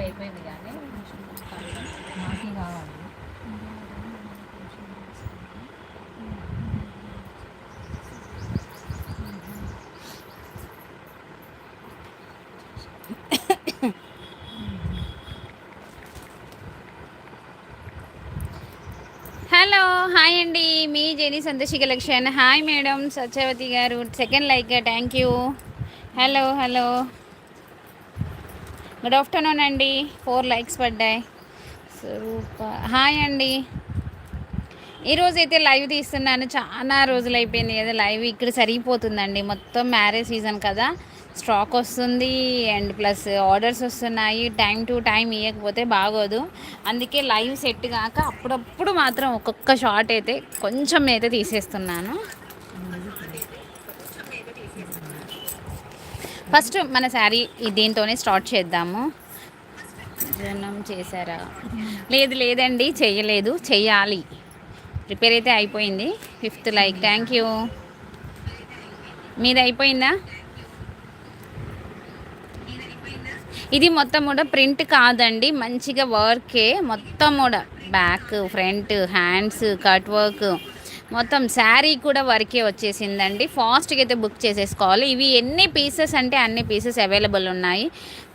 అయిపోయింది కానీ మాకి కావాలి హలో హాయ్ అండి మీ Jeni Santoshi collection. Hi madam Satyavathi గారు second like thank you hello hello good afternoon అండి. ఫోర్ లైక్స్ పడ్డాయి. హాయ్ అండి. ఈరోజు అయితే లైవ్ తీస్తున్నాను. చాలా రోజులు అయిపోయింది కదా లైవ్ ఇక్కడ సరిగిపోతుందండి. మొత్తం మ్యారేజ్ సీజన్ కదా. స్టాక్ వస్తుంది అండ్ ప్లస్ ఆర్డర్స్ వస్తున్నాయి. టైం టు టైం ఇవ్వకపోతే బాగోదు. అందుకే లైవ్ సెట్ కాక అప్పుడప్పుడు మాత్రం ఒక్కొక్క షార్ట్ అయితే కొంచెం అయితే తీసేస్తున్నాను. ఫస్ట్ మన శారీ దీంతోనే స్టార్ట్ చేద్దాము. జనం చేశారా? లేదు లేదండి. చేయలేదు చెయ్యాలి. రిపేర్ అయితే అయిపోయింది. Fifth like. Thank you. మీది అయిపోయిందా? ఇది మొత్తం కూడా ప్రింట్ కాదండి మంచిగా వర్కే. మొత్తం కూడా back front hands cut work. మొత్తం శారీ కూడా వర్కే వచ్చేసిందండి. ఫాస్ట్గా అయితే బుక్ చేసేసుకోవాలి. ఇవి ఎన్ని పీసెస్ అంటే అన్ని పీసెస్ అవైలబుల్ ఉన్నాయి.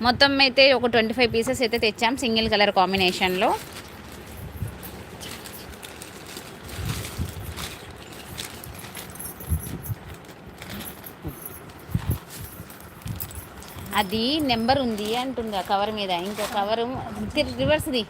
మొత్తం అయితే ఒక ట్వంటీ ఫైవ్ పీసెస్ అయితే తెచ్చాం సింగిల్ కలర్ కాంబినేషన్లో. అది నెంబర్ ఉంది అంటుంది ఆ కవర్ మీద. ఇంకా కవర్ రివర్స్ది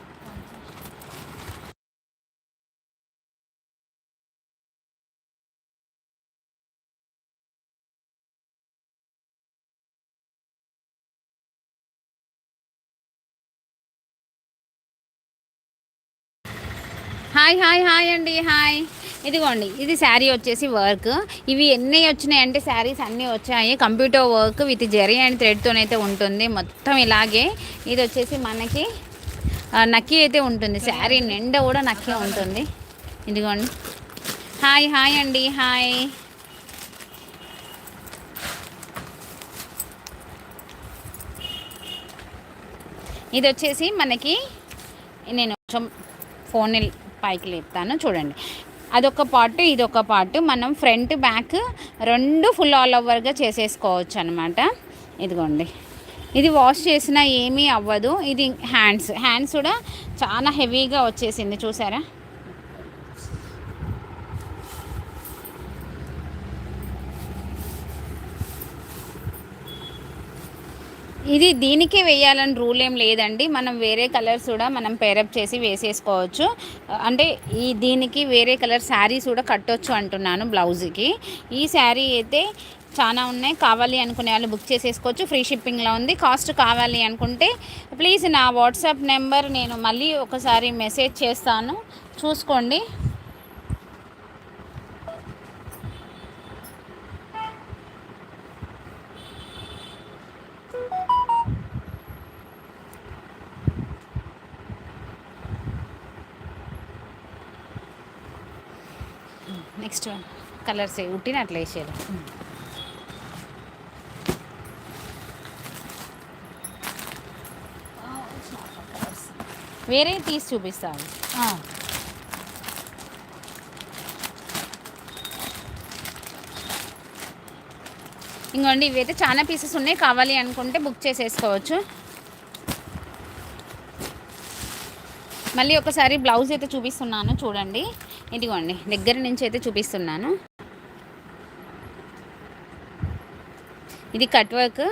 హాయ్ హాయ్ హాయ్ అండి హాయ్ ఇదిగోండి ఇది శారీ వచ్చేసి వర్క్. ఇవి ఎన్ని వచ్చినాయి అంటే శారీస్ అన్నీ వచ్చాయి. Computer work with zari and థ్రెడ్తోనైతే ఉంటుంది. మొత్తం ఇలాగే. ఇది వచ్చేసి మనకి నక్కి అయితే ఉంటుంది. శారీ నిండా కూడా నక్కి ఉంటుంది. ఇదిగోండి. హాయ్ హాయ్ అండి హాయ్. ఇది వచ్చేసి మనకి నేను కొంచెం ఫోన్ పైకి లేపుతాను. చూడండి. అదొక పార్ట్ ఇదొక పార్ట్. మనం ఫ్రంట్ బ్యాక్ రెండు ఫుల్ ఆల్ ఓవర్గా చేసేసుకోవచ్చు అనమాట ఇదిగోండి. ఇది వాష్ చేసినా ఏమీ అవ్వదు. ఇది హ్యాండ్స్. హ్యాండ్స్ కూడా చాలా హెవీగా వచ్చేసింది. చూసారా? ఇది దీనికే వేయాలని రూల్ ఏం లేదండి. మనం వేరే కలర్స్ కూడా మనం పేరప్ చేసి వేసేసుకోవచ్చు. అంటే ఈ దీనికి వేరే కలర్ శారీస్ కూడా కట్టొచ్చు అంటున్నాను బ్లౌజ్కి. ఈ శారీ అయితే చాలా ఉన్నాయి. కావాలి అనుకునే వాళ్ళు బుక్ చేసేసుకోవచ్చు. ఫ్రీ షిప్పింగ్లో ఉంది. కాస్ట్ కావాలి అనుకుంటే ప్లీజ్ నా వాట్సాప్ నెంబర్ నేను మళ్ళీ ఒకసారి మెసేజ్ చేస్తాను. చూసుకోండి. నెక్స్ట్ కలర్స్ ఉట్టిన అట్లా వేసేయాలి. వేరే తీసి చూపిస్తాను. ఇంకోండి ఇవైతే చాలా పీసెస్ ఉన్నాయి. కావాలి అనుకుంటే బుక్ చేసేసుకోవచ్చు. మళ్ళీ ఒకసారి బ్లౌజ్ అయితే చూపిస్తున్నాను చూడండి. ఇదిగోండి దగ్గర నుంచి అయితే చూపిస్తున్నాను. ఇది కట్ వర్క్.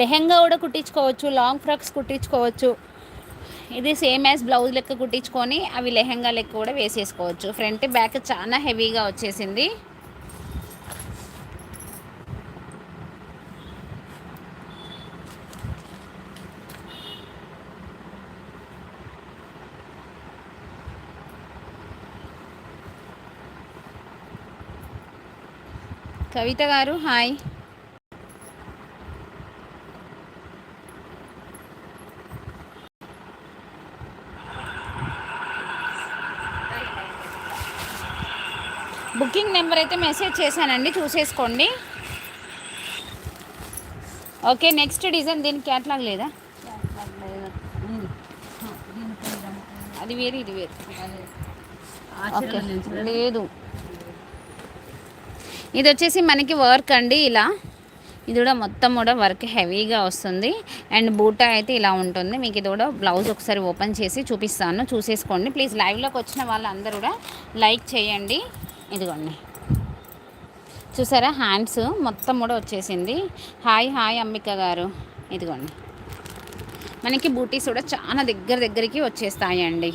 లెహెంగా కూడా కుట్టించుకోవచ్చు లాంగ్ ఫ్రాక్స్ కుట్టించుకోవచ్చు. ఇది సేమ్ యాజ్ బ్లౌజ్ లెక్క కుట్టించుకొని అవి లెహెంగా లెక్క కూడా వేసేసుకోవచ్చు. ఫ్రంట్ బ్యాక్ చాలా హెవీగా వచ్చేసింది. కవిత గారు హాయ్. బుకింగ్ నెంబర్ అయితే మెసేజ్ చేశానండి చూసేసుకోండి. ఓకే నెక్స్ట్ డిజైన్ దీని క్యాట్లాగ్ లేదా? అది వేరు ఇది వేరు. ఓకే లేదు. ఇది వచ్చేసి మనకి వర్క్ అండి ఇలా. ఇది కూడా మొత్తం కూడా వర్క్ హెవీగా వస్తుంది. అండ్ బూటా అయితే ఇలా ఉంటుంది. మీకు ఇది కూడా బ్లౌజ్ ఒకసారి ఓపెన్ చేసి చూపిస్తాను. చూసేసుకోండి. ప్లీజ్ లైవ్లోకి వచ్చిన వాళ్ళందరూ కూడా లైక్ చేయండి. ఇదిగోండి. చూసారా? హ్యాండ్స్ మొత్తం కూడా వచ్చేసింది. హాయ్ హాయ్ అంబిక గారు. ఇదిగోండి. మనకి బూటీస్ కూడా చాలా దగ్గర దగ్గరికి వచ్చేస్తాయండి.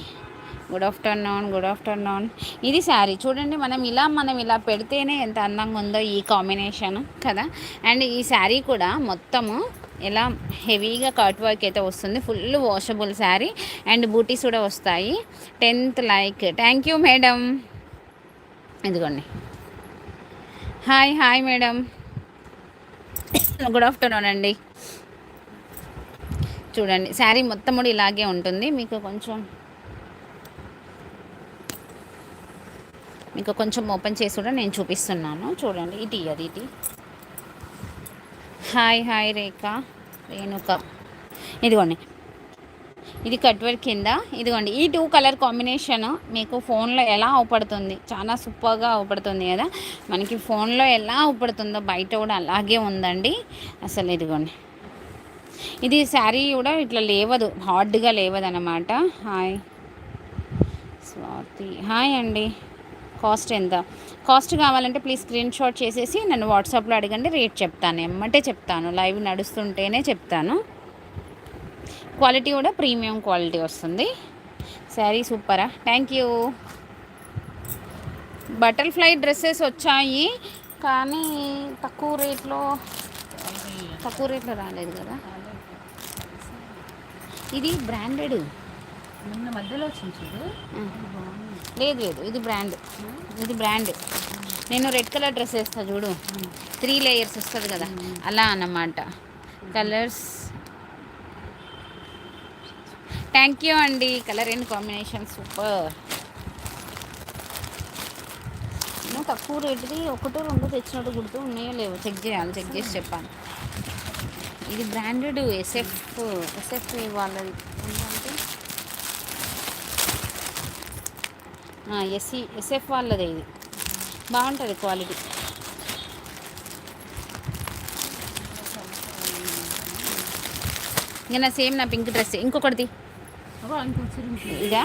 గుడ్ ఆఫ్టర్నూన్ గుడ్ ఆఫ్టర్నూన్ ఇది శారీ. చూడండి మనం ఇలా మనం ఇలా పెడితేనే ఎంత అందంగా ఉందో ఈ కాంబినేషన్ కదా? అండ్ ఈ శారీ కూడా మొత్తము ఇలా హెవీగా కట్ వర్క్ అయితే వస్తుంది. Full washable sari. అండ్ బూటీస్ కూడా వస్తాయి. Tenth like thank you madam ఇదిగోండి. Hi hi madam good afternoon అండి. చూడండి శారీ మొత్తం కూడా ఇలాగే ఉంటుంది. మీకు కొంచెం మీకు కొంచెం ఓపెన్ చేసి కూడా నేను చూపిస్తున్నాను. చూడండి ఇది అది ఇది హాయ్ హాయ్ రేఖ రేణుక. ఇదిగోండి. ఇది కట్వర్ కింద. ఇదిగోండి ఈ టూ కలర్ కాంబినేషన్ మీకు ఫోన్లో ఎలా అవపడుతుంది? చాలా సూపర్గా అవపడుతుంది కదా? మనకి ఫోన్లో ఎలా అవపడుతుందో బయట కూడా అలాగే ఉందండి. అసలు ఇదిగోండి. ఇది శారీ కూడా ఇట్లా లేవదు హార్డ్గా లేవదనమాట హాయ్. స్వాతి. హాయ్ అండి. కాస్ట్ ఎంత? కాస్ట్ కావాలంటే ప్లీజ్ స్క్రీన్ షాట్ చేసేసి నన్ను వాట్సాప్లో అడగండి రేట్ చెప్తాను ఎమ్మటే చెప్తాను లైవ్ నడుస్తుంటేనే చెప్తాను. క్వాలిటీ కూడా ప్రీమియం క్వాలిటీ వస్తుంది. Sari సూపరా? Thank you. Butterfly dresses వచ్చాయి కానీ తక్కువ రేట్లో తక్కువ రేట్లో రాలేదు కదా. ఇది బ్రాండెడ్. నిన్న మధ్యలో వచ్చింది చూడు. లేదు లేదు ఇది బ్రాండ్. ఇది బ్రాండ్. నేను రెడ్ కలర్ డ్రెస్ వేస్తా చూడు. త్రీ లేయర్స్ వస్తుంది కదా. అలా అన్నమాట. కలర్స్. థ్యాంక్ యూ అండి. కలర్ అండ్ కాంబినేషన్ సూపర్ నేను తక్కువ రేటుది ఒకటో రెండో తెచ్చినట్టు గుర్తు ఉన్నాయో లేవో. చెక్ చేయాలి చెక్ చేసి చెప్పాను ఇది బ్రాండెడ్ ఎస్ఎఫ్ ఎస్ఎఫ్ వాళ్ళది. ఎస్సి ఎస్ఎఫ్ వాళ్ళదే ఇది. బాగుంటుంది క్వాలిటీ. ఇంకా నా సేమ్ నా పింక్ డ్రెస్. ఇంకొకటిది. ఇదా?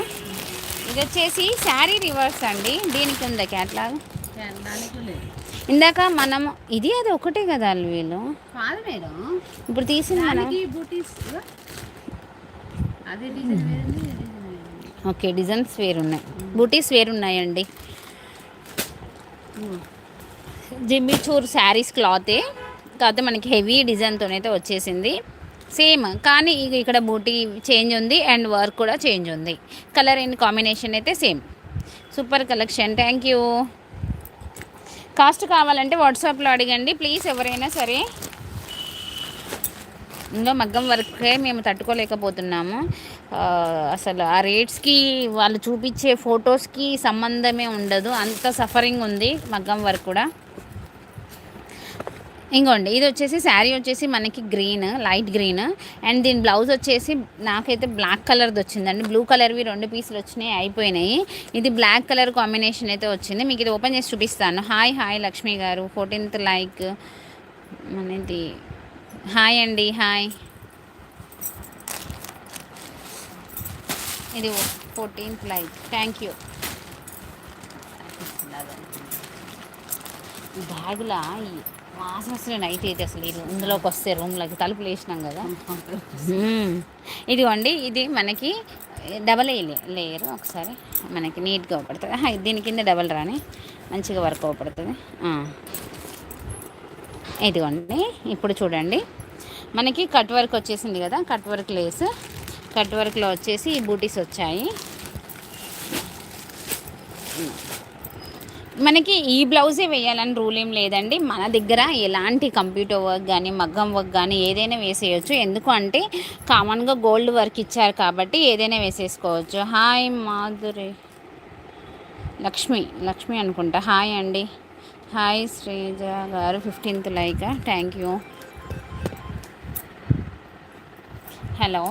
ఇది వచ్చేసి శారీ రివర్స్ అండి. దీనికి ఉందా క్యాట్లాగ్? ఇందాక మనం ఇది అది ఒకటే కదా వీళ్ళు? కాదు మేడం. ఇప్పుడు తీసింది మనం. ఓకే డిజైన్స్ వేరున్నాయి బూటీస్ వేరున్నాయండి జిమ్మిచూర్ శారీస్ క్లాతే కాకపోతే మనకి హెవీ డిజైన్తోనైతే వచ్చేసింది. సేమ్ కానీ ఇక్కడ బూటీ చేంజ్ ఉంది అండ్ వర్క్ కూడా చేంజ్ ఉంది. కలర్ అండ్ కాంబినేషన్ అయితే same. Super collection thank you. Cost కావాలంటే వాట్సాప్లో అడగండి. ప్లీజ్ ఎవరైనా సరే ఇంకా మగ్గం వర్కే మేము తట్టుకోలేకపోతున్నాము. అసలు ఆ రేట్స్కి వాళ్ళు చూపించే ఫొటోస్కి సంబంధమే ఉండదు. అంత సఫరింగ్ ఉంది మగ్గం వర్క్ కూడా. ఇంకోండి ఇది వచ్చేసి శారీ వచ్చేసి మనకి గ్రీన్ లైట్ గ్రీన్. అండ్ దీని బ్లౌజ్ వచ్చేసి నాకైతే బ్లాక్ కలర్ది వచ్చిందండి. బ్లూ కలర్వి రెండు పీసులు వచ్చినాయి అయిపోయినాయి. ఇది బ్లాక్ కలర్ కాంబినేషన్ అయితే వచ్చింది. మీకు ఇది ఓపెన్ చేసి చూపిస్తాను. హాయ్ హాయ్ లక్ష్మి గారు. Fourteenth like. మనది హాయ్ అండి హాయ్. ఇది ఫోర్టీన్త్ లైక్ థ్యాంక్ యూ ఈ బ్యాగులా? ఈ మాసం అసలు నైట్ అయితే అసలు. ఇది ఇందులోకి వస్తే రూమ్లోకి తలుపులు వేసినాం కదా. ఇదిగోండి ఇది మనకి డబల్ ఏ లేయర్ ఒకసారి. మనకి నీట్గా అవపడుతుంది ఆహా, దీని కింద డబల్ రాని. మంచిగా వర్క్ అవపడుతుంది. ఇదిగోండి ఇప్పుడు చూడండి. మనకి కట్ వర్క్ వచ్చేసింది కదా కట్ వర్క్ లేస్. కట్ వర్క్లో వచ్చేసి ఈ బూటీస్ వచ్చాయి. మనకి ఈ బ్లౌజే వేయాలని రూల్ ఏం లేదండి. మన దగ్గర ఎలాంటి కంప్యూటర్ వర్క్ కానీ మగ్గం వర్క్ కానీ ఏదైనా వేసేయచ్చు. ఎందుకు అంటే కామన్గా గోల్డ్ వర్క్ ఇచ్చారు కాబట్టి ఏదైనా వేసేసుకోవచ్చు. హాయ్ మాధురి. లక్ష్మి లక్ష్మి అనుకుంటా. హాయ్ అండి. హాయ్ శ్రీజ గారు fifteenth like? Thank you hello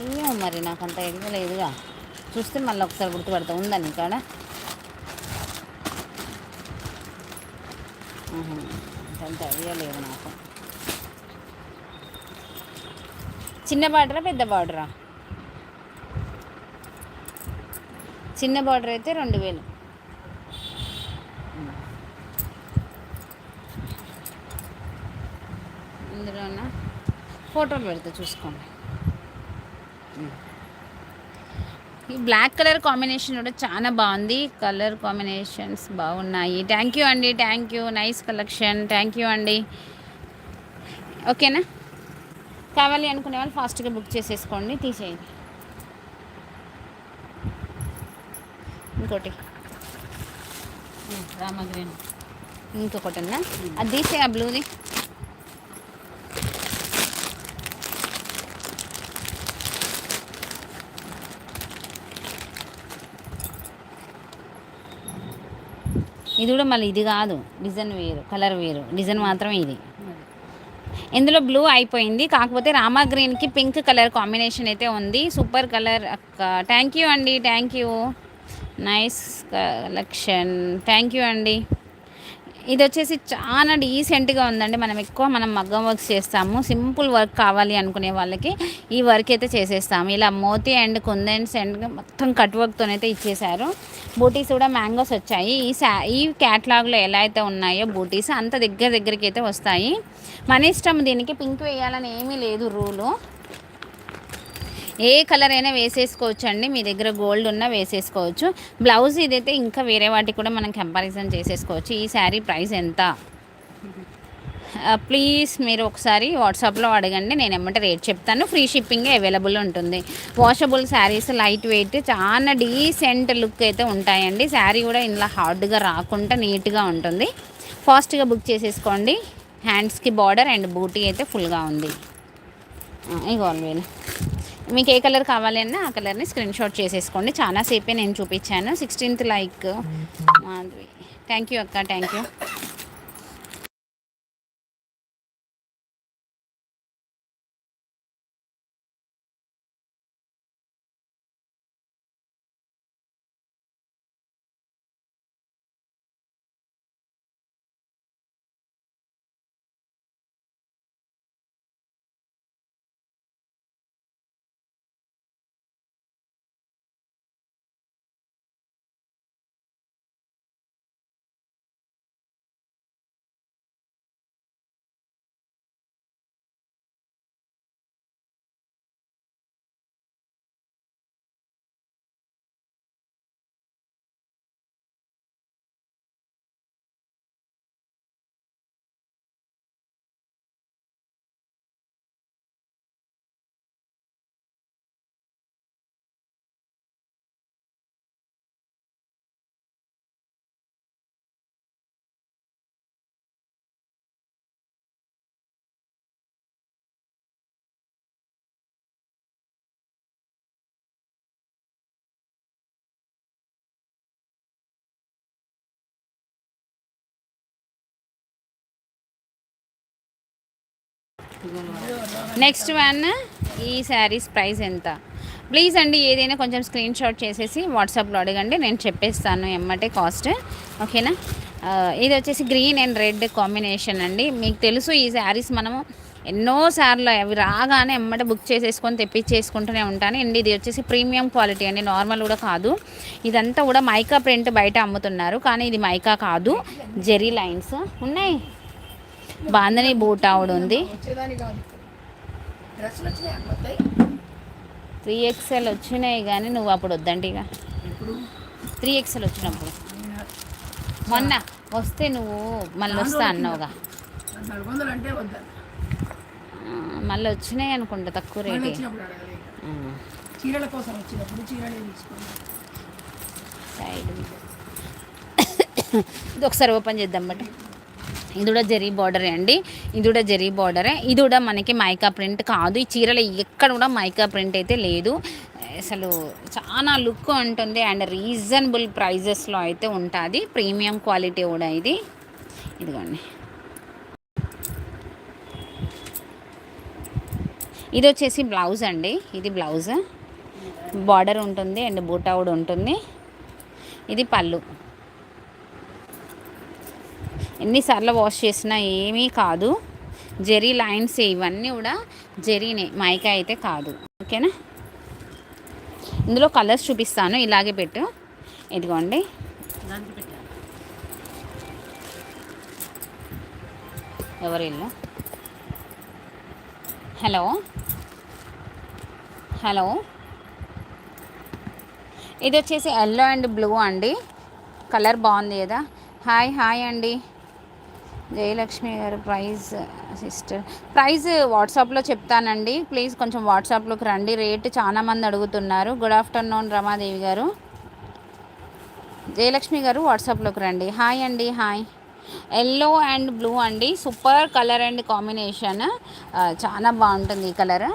ఏమో మరి నాకు అంత ఎదగలేదుగా చూస్తే మళ్ళీ ఒకసారి గుర్తుపడతా. ఉందండి ఇక్కడ అంత ఐడియా నాకు. చిన్న బార్డరా పెద్ద బార్డరా చిన్న బార్డర్ అయితే రెండు వేలు. ఇందులోన ఫోటోలు పెడతా చూసుకోండి. ఈ బ్లాక్ కలర్ కాంబినేషన్ కూడా చాలా బాగుంది. కలర్ కాంబినేషన్స్ బాగున్నాయి. థ్యాంక్ యూ అండి thank you. Nice collection. Thank you అండి. ఓకేనా? కావాలి అనుకునే వాళ్ళు ఫాస్ట్గా బుక్ చేసేసుకోండి తీసేయండి. ఇంకోటి. రామగ్రీన్. ఇంకొకటి ఉందా అది తీసే ఆ బ్లూది. ఇది కూడా మళ్ళీ ఇది కాదు. డిజైన్ వేరు కలర్ వేరు. డిజైన్ మాత్రం ఇది. ఇందులో బ్లూ అయిపోయింది. కాకపోతే రామా గ్రీన్కి పింక్ కలర్ కాంబినేషన్ అయితే ఉంది. సూపర్ కలర్ థ్యాంక్ యూ అండి. Thank you nice collection thank you అండి. ఇది వచ్చేసి చాలా డీసెంట్గా ఉందండి. మనం ఎక్కువ మనం మగ్గం వర్క్స్ చేస్తాము. సింపుల్ వర్క్ కావాలి అనుకునే వాళ్ళకి ఈ వర్క్ అయితే చేసేస్తాము. ఇలా మోతి అండ్ కుందన్స్ అండ్ మొత్తం కట్ వర్క్తోనైతే ఇచ్చేసారు బూటీస్ కూడా మ్యాంగోస్ వచ్చాయి. ఈ సా ఈ క్యాట్లాగ్లో ఎలా అయితే ఉన్నాయో బూటీస్ అంత దగ్గర దగ్గరికి అయితే వస్తాయి. మన ఇష్టం దీనికి. పింక్ వేయాలని ఏమీ లేదు రూలు. ఏ కలర్ అయినా వేసేసుకోవచ్చు అండి మీ దగ్గర గోల్డ్ ఉన్నా వేసేసుకోవచ్చు. బ్లౌజ్ ఇదైతే ఇంకా వేరే వాటికి కూడా మనం కంపారిజన్ చేసేసుకోవచ్చు. ఈ శారీ ప్రైస్ ఎంత? ప్లీజ్ మీరు ఒకసారి వాట్సాప్లో అడగండి. నేను ఏమంటే రేట్ చెప్తాను. ఫ్రీ షిప్పింగ్ అవైలబుల్ ఉంటుంది. వాషబుల్ శారీస్ లైట్ వెయిట్ చాలా డీసెంట్ లుక్ అయితే ఉంటాయండి. శారీ కూడా ఇందులో హార్డ్గా రాకుండా నీట్గా ఉంటుంది. ఫాస్ట్గా బుక్ చేసేసుకోండి. హ్యాండ్స్కి బార్డర్ అండ్ బూటీ అయితే ఫుల్గా ఉంది. ఇగోండి వీళ్ళు మీకు ఏ కలర్ కావాలి అన్నా ఆ కలర్ని స్క్రీన్ షాట్ చేసేసుకోండి. చాలా సేపే నేను చూపించాను. Sixteenth like. Madhavi. Thank you అక్క థ్యాంక్ యూ నెక్స్ట్ వన్ ఈ శారీస్ ప్రైస్ ఎంత? ప్లీజ్ అండి ఏదైనా కొంచెం స్క్రీన్ షాట్ చేసేసి వాట్సాప్లో అడగండి నేను చెప్పేస్తాను ఎమ్మటే కాస్ట్ ఓకేనా ఇది వచ్చేసి గ్రీన్ అండ్ రెడ్ కాంబినేషన్ అండి. మీకు తెలుసు ఈ శారీస్ మనము ఎన్నోసార్లు అవి రాగానే ఎమ్మట బుక్ చేసేసుకొని తెప్పించేసుకుంటూనే ఉంటాను. అండ్ ఇది వచ్చేసి ప్రీమియం క్వాలిటీ అండి నార్మల్ కూడా కాదు. ఇదంతా కూడా మైకా ప్రింట్ బయట అమ్ముతున్నారు. కానీ ఇది మైకా కాదు జెరీ లైన్స్ ఉన్నాయి? బాందని బూట్ ఆవిడ ఉంది. త్రీ ఎక్స్ఎల్ వచ్చినాయి కానీ నువ్వు అప్పుడు వద్దంటే ఇక. త్రీ ఎక్స్ఎల్ వచ్చినప్పుడు. మొన్న వస్తే నువ్వు మళ్ళీ వస్తా అన్నావుగా. మళ్ళీ వచ్చినాయి అనుకుంటా తక్కువ రేటే. చీరల కోసం వచ్చినప్పుడు చీరలే సైడ్ ఇది ఒకసారి ఓపెన్ చేద్దాం బట్. ఇది కూడా జరీ బార్డరే అండి. ఇది కూడా జరీ బార్డరే ఇది కూడా మనకి మైకా ప్రింట్ కాదు. ఈ చీరలో ఎక్కడ కూడా మైకా ప్రింట్ అయితే లేదు. అసలు చాలా లుక్ ఉంటుంది అండ్ రీజనబుల్ ప్రైజెస్లో అయితే ఉంటుంది. ప్రీమియం క్వాలిటీ కూడా ఇది. ఇదిగోండి. ఇది వచ్చేసి బ్లౌజ్ అండి. ఇది బ్లౌజ్. బార్డర్ ఉంటుంది అండ్ బూటా కూడా ఉంటుంది. ఇది పళ్ళు. ఎన్నిసార్లు వాష్ చేసినా ఏమీ కాదు. జెరీ లైన్స్ ఇవన్నీ కూడా జెరీనే మైకా అయితే కాదు. ఓకేనా? ఇందులో కలర్స్ చూపిస్తాను ఇలాగే పెట్టు. ఇదిగోండి. ఎవరి ఇల్లు? హలో? హలో? ఇది వచ్చేసి ఎల్లో అండ్ బ్లూ అండి. కలర్ బాగుంది కదా? హాయ్ హాయ్ అండి. జయలక్ష్మి గారు ప్రైజ్ సిస్టర్. ప్రైజ్ వాట్సాప్లో చెప్తానండి. ప్లీజ్ కొంచెం వాట్సాప్లోకి రండి. రేట్ చాలా మంది అడుగుతున్నారు. గుడ్ ఆఫ్టర్నూన్ రమాదేవి గారు. జయలక్ష్మి గారు వాట్సాప్లోకి రండి. హాయ్ అండి. హాయ్. ఎల్లో అండ్ బ్లూ అండి. Super colour and combination. చాలా బాగుంటుంది ఈ colour.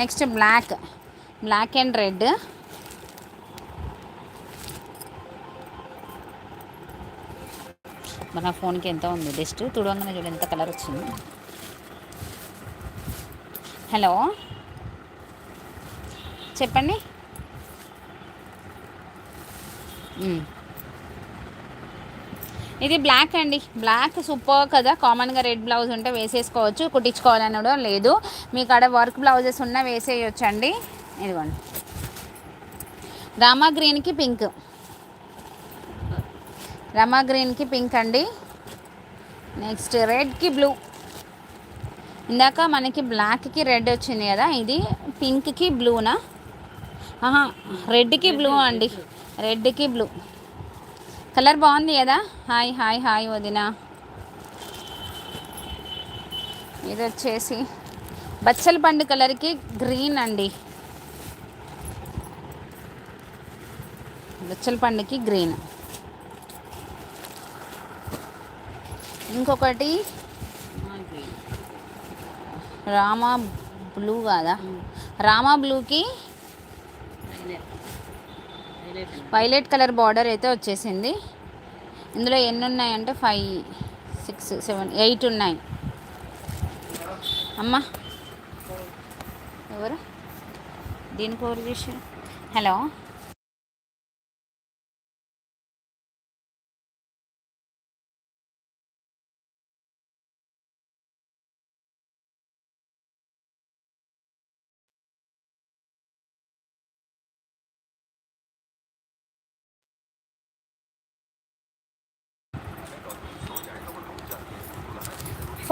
Next black. Black and red. మన ఫోన్కి ఎంత ఉంది? జస్ట్ తుడవంగానే చూడండి ఎంత కలర్ వచ్చింది. హలో? చెప్పండి. ఇది బ్లాక్ అండి. బ్లాక్ సూపర్ కదా. కామన్గా రెడ్ బ్లౌజ్ ఉంటే వేసేసుకోవచ్చు. కుట్టించుకోవాలని కూడా లేదు. మీ కాడ వర్క్ బ్లౌజెస్ ఉన్నా వేసేయచ్చు అండి ఇదిగోండి. రామా గ్రీన్కి పింక్. రమా గ్రీన్కి పింక్ అండి. నెక్స్ట్ రెడ్కి బ్లూ. ఇందాక మనకి బ్లాక్కి రెడ్ వచ్చింది కదా ఇది పింక్కి బ్లూనా? ఆహా రెడ్కి బ్లూ అండి. రెడ్కి బ్లూ. కలర్ బాగుంది కదా? హాయ్ హాయ్ హాయ్ వదిన. ఇది వచ్చేసి బచ్చల పండు కలర్కి గ్రీన్ అండి. బచ్చల పండుకి గ్రీన్. ఇంకొకటి రామా బ్లూ కాదా? రామా బ్లూకి వైలెట్ కలర్ బార్డర్ అయితే వచ్చేసింది. ఇందులో ఎన్ని ఉన్నాయంటే ఫైవ్ సిక్స్ సెవెన్ ఎయిట్ ఉన్నాయి. అమ్మా. ఎవరు? ఎవరు చేశారు. హలో.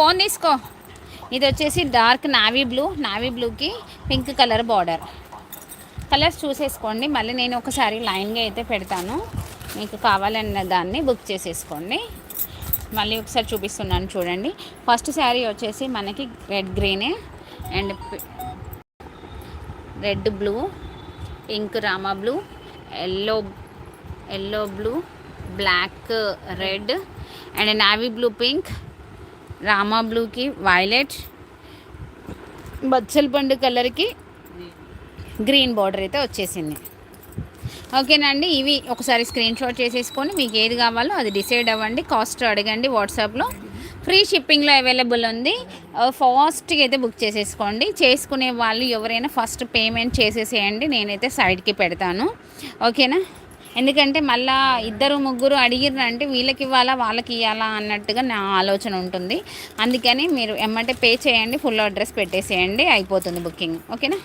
ఫోన్ తీసుకో. ఇది వచ్చేసి డార్క్ నావీ బ్లూ. నావీ బ్లూకి పింక్ కలర్ బార్డర్. కలర్స్ చూసేసుకోండి. మళ్ళీ నేను ఒకసారి లైన్గా అయితే పెడతాను. మీకు కావాలన్న దాన్ని బుక్ చేసేసుకోండి. మళ్ళీ ఒకసారి చూపిస్తున్నాను చూడండి. ఫస్ట్ శారీ వచ్చేసి మనకి రెడ్ గ్రీనే and red blue pink Rama blue yellow yellow blue black red and navy blue pink. Rama బ్లూకి వైలెట్ బచ్చల పండు కలర్కి గ్రీన్ బార్డర్ అయితే వచ్చేసింది. ఓకేనండి ఇవి ఒకసారి స్క్రీన్ షాట్ చేసేసుకొని మీకు ఏది కావాలో అది డిసైడ్ అవ్వండి. కాస్ట్ అడగండి వాట్సాప్లో. ఫ్రీ షిప్పింగ్లో అవైలబుల్ ఉంది. ఫాస్ట్గా అయితే బుక్ చేసేసుకోండి. చేసుకునే వాళ్ళు ఎవరైనా ఫస్ట్ పేమెంట్ చేసేసేయండి. నేనైతే సైడ్కి పెడతాను. ఓకేనా? ఎందుకంటే మళ్ళా ఇద్దరు ముగ్గురు అడిగిర్రంటే వీళ్ళకి ఇవ్వాలా వాళ్ళకి ఇవ్వాలా అన్నట్టుగా నా ఆలోచన ఉంటుంది. అందుకని మీరు ఎమ్మటే పే చేయండి ఫుల్ అడ్రస్ పెట్టేసేయండి అయిపోతుంది బుకింగ్ ఓకేనా?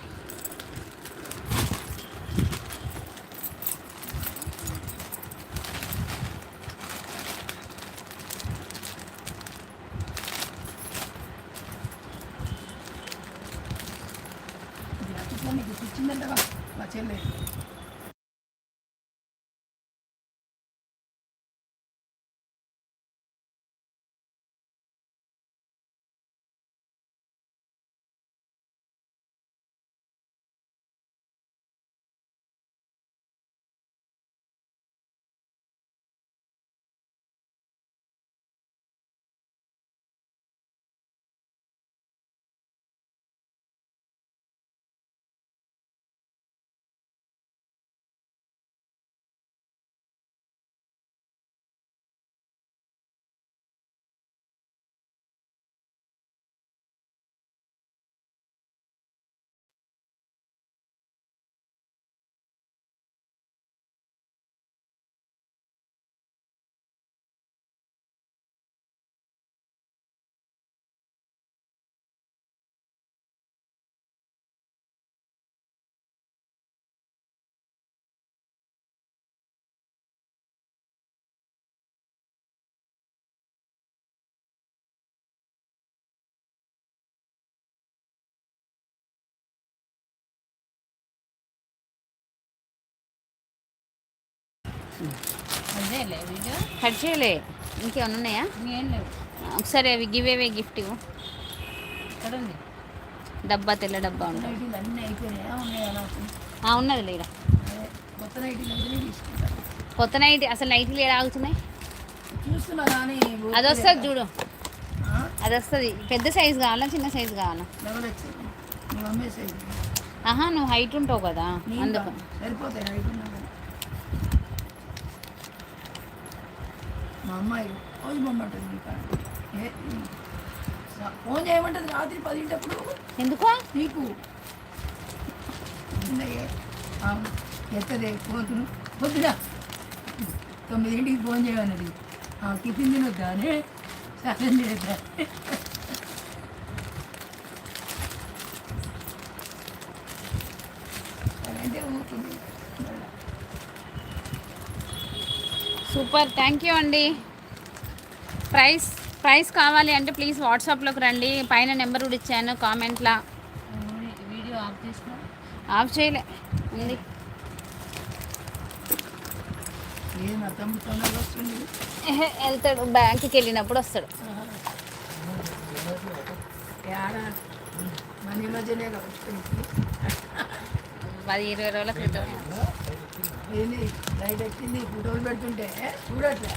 మా చెల్లె. కట్ చేయలే. ఇంకేమైనా ఉన్నాయా? ఒకసారి అవి గివ్ అవే గిఫ్ట్ ఇవ్వు. డబ్బా తెల్ల డబ్బా ఉంటుంది. ఆ, ఉన్నది లేరా కొత్త నైట్ అసలు నైట్లు ఏడ ఆగుతున్నాయి? అది వస్తుంది చూడు? అది వస్తుంది. పెద్ద సైజు కావాలా చిన్న సైజు కావాలా? ఆహా నువ్వు హైట్ ఉంటావు కదా అందుకు సరిపోతాయి హైట్ ఉన్నా కానీ. మా అమ్మాయి రోజు స- ఫోన్ చేయమంటుంది రాత్రి పదింటప్పుడు. ఎందుకో? నీకు. ఎత్తదే ఫోన్ పొద్దున తొమ్మిదింటికి ఫోన్ చేయమన్నది. ఆ, టిఫిన్ తినొద్దా? అని సరే చేద్దా అంటే ఊరుకుంది. సూపర్ థ్యాంక్ యూ అండి. ప్రైస్ ప్రైస్ కావాలి అంటే ప్లీజ్ వాట్సాప్లోకి రండి. పైన నెంబర్ కూడా ఇచ్చాను కామెంట్లా. వీడియో ఆఫ్ చేసిన? ఆఫ్ చేయలే. ఉంది. వెళ్తాడు. బ్యాంక్కి వెళ్ళినప్పుడు వస్తాడు. పది ఇరవై రోజుల క్రితం లైట్ ఎక్కింది ఫోటోలు పెడుతుంటే చూడట్లే?